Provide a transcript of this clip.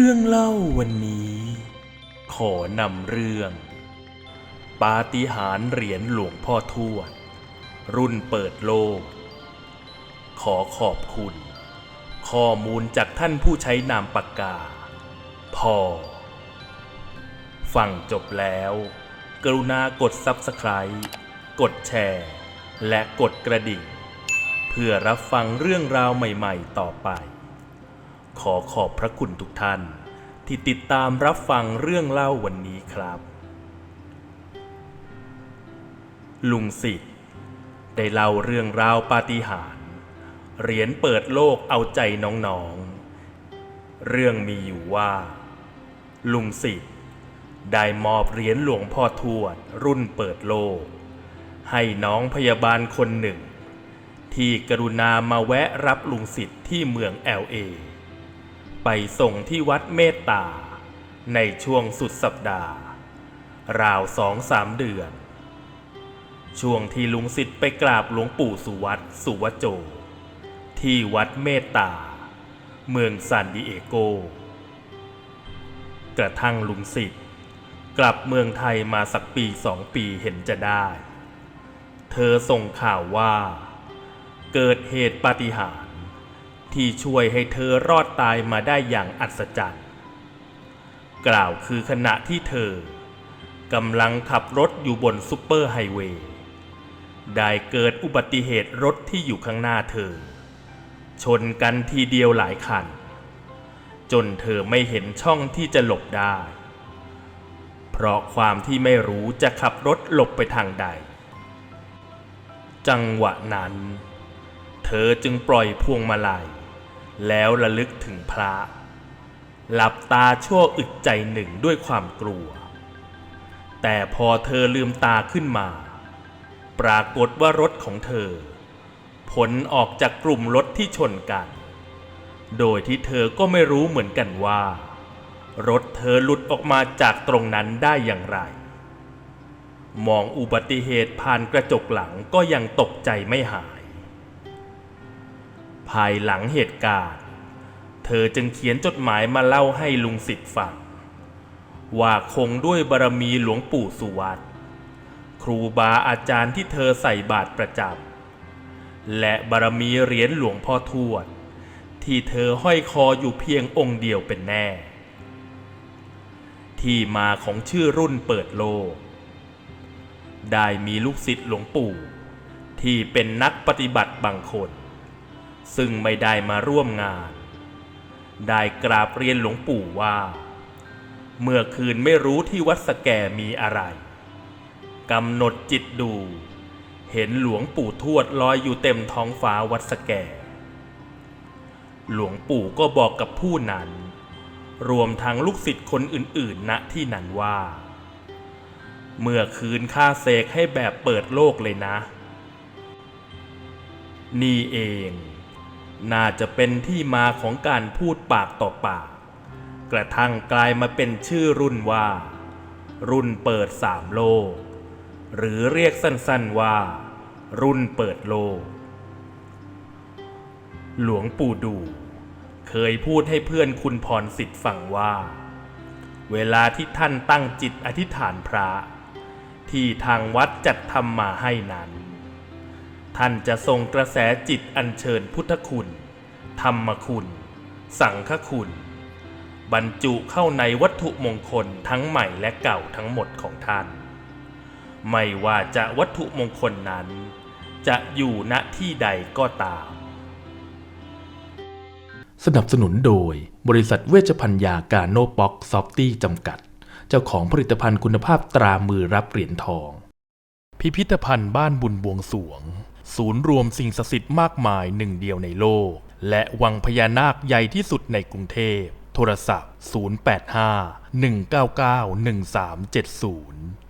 เรื่องเล่าวันนี้ ขอนำเรื่อง ปาฏิหาริย์เหรียญหลวงพ่อทวด รุ่นเปิดโลก ขอขอบคุณ ข้อมูลจากท่านผู้ใช้นามปากกา พอ ฟังจบแล้ว กรุณากด Subscribe กดแชร์ และกดกระดิ่ง เพื่อรับฟังเรื่องราวใหม่ ๆ ต่อไป ขอขอบพระคุณทุกท่าน ที่ติดตามรับฟังเรื่องเล่าวันนี้ครับ ลุงสิทธิ์ได้เล่าเรื่องราวปาฏิหาริย์เหรียญเปิดโลกเอาใจน้องๆ เรื่องมีอยู่ว่า ลุงสิทธิ์ได้มอบเหรียญหลวงพ่อทวดรุ่นเปิดโลก ให้น้องพยาบาลคนหนึ่ง ที่กรุณามาแวะรับลุงสิทธิ์ที่เมือง LA ไปส่งที่วัดเมตตา ในช่วงสุดสัปดาห์ ราวสองสามเดือน ช่วงที่ลุงสิทธิ์ไปกราบหลวงปู่สุวัตสุวโจ ที่วัดเมตตา เมืองซานดิเอโก กระทั่งลุงสิทธิ์กลับเมืองไทยมาสักปีสองปีเห็นจะได้ เธอส่งข่าวว่า เกิดเหตุปาฏิหาริย ที่ช่วยให้เธอรอดตายมาได้อย่างอัศจรรย์ กล่าวคือขณะที่เธอกำลังขับรถอยู่บนซุปเปอร์ไฮเวย์ ได้เกิดอุบัติเหตุรถที่อยู่ข้างหน้าเธอ ชนกันทีเดียวหลายคัน จนเธอไม่เห็นช่องที่จะหลบได้ เพราะความที่ไม่รู้จะขับรถหลบไปทางใด จังหวะนั้น เธอจึงปล่อยพวงมาลัย แล้วระลึกถึงพระ หลับตาชั่วอึดใจหนึ่งด้วยความกลัว แต่พอเธอลืมตาขึ้นมา ปรากฏว่ารถของเธอ ผลออกจากกลุ่มรถที่ชนกัน โดยที่เธอก็ไม่รู้เหมือนกันว่า รถเธอหลุดออกมาจากตรงนั้นได้อย่างไร มองอุบัติเหตุผ่านกระจกหลังก็ยังตกใจไม่หาย ภายหลังเหตุการณ์ เธอจึงเขียนจดหมายมาเล่าให้ลุงสิทธิ์ฟัง ว่าคงด้วยบารมีหลวงปู่สุวัตครูบาอาจารย์ที่เธอใส่บาตรประจำและบารมีเหรียญหลวงพ่อทวด ที่เธอห้อยคออยู่เพียงองค์เดียวเป็นแน่ ที่มาของชื่อรุ่นเปิดโลก ได้มีลูกศิษย์หลวงปู่ที่เป็นนักปฏิบัติบางคน ซึ่งไม่ได้มาร่วมงาน ได้กราบเรียนหลวงปู่ว่า เมื่อคืนไม่รู้ที่วัดสแกมีอะไรกำหนดจิตดู เห็นหลวงปู่ทวดลอยอยู่เต็มท้องฟ้าวัดสแกหลวงปู่ก็บอกกับผู้นั้น รวมทั้งลูกศิษย์คนอื่นๆณที่นั้นว่า เมื่อคืนข้าเสกให้แบบเปิดโลกเลยนะ นี่เอง น่าจะเป็นที่มาของการพูดปากต่อปาก กระทั่งกลายมาเป็นชื่อรุ่นว่า รุ่นเปิดสามโลก หรือเรียกสั้นๆว่า รุ่นเปิดโลก หลวงปู่ดู เคยพูดให้เพื่อนคุณพรสิทธิ์ฟังว่า เวลาที่ท่านตั้งจิตอธิษฐานพระ ที่ทางวัดจัดทำมาให้นั้น ท่านจะทรงกระแสจิตอัญเชิญพุทธคุณ ธรรมคุณ สังฆคุณ บรรจุเข้าในวัตถุมงคลทั้งใหม่และเก่าทั้งหมดของท่าน ไม่ว่าจะวัตถุมงคลนั้น จะอยู่ณที่ใดก็ตาม สนับสนุนโดยบริษัทเวชภัญญาการโนบ็อกซอฟตี้จำกัด เจ้าของผลิตภัณฑ์คุณภาพตรามือรับเหรียญทอง พิพิธภัณฑ์บ้านบุญบวงสวง ศูนย์รวมสิ่งศักดิ์สิทธิ์มากมายหนึ่งเดียวในโลก และวังพญานาคใหญ่ที่สุดในกรุงเทพ โทรศัพท์ 085 199 1370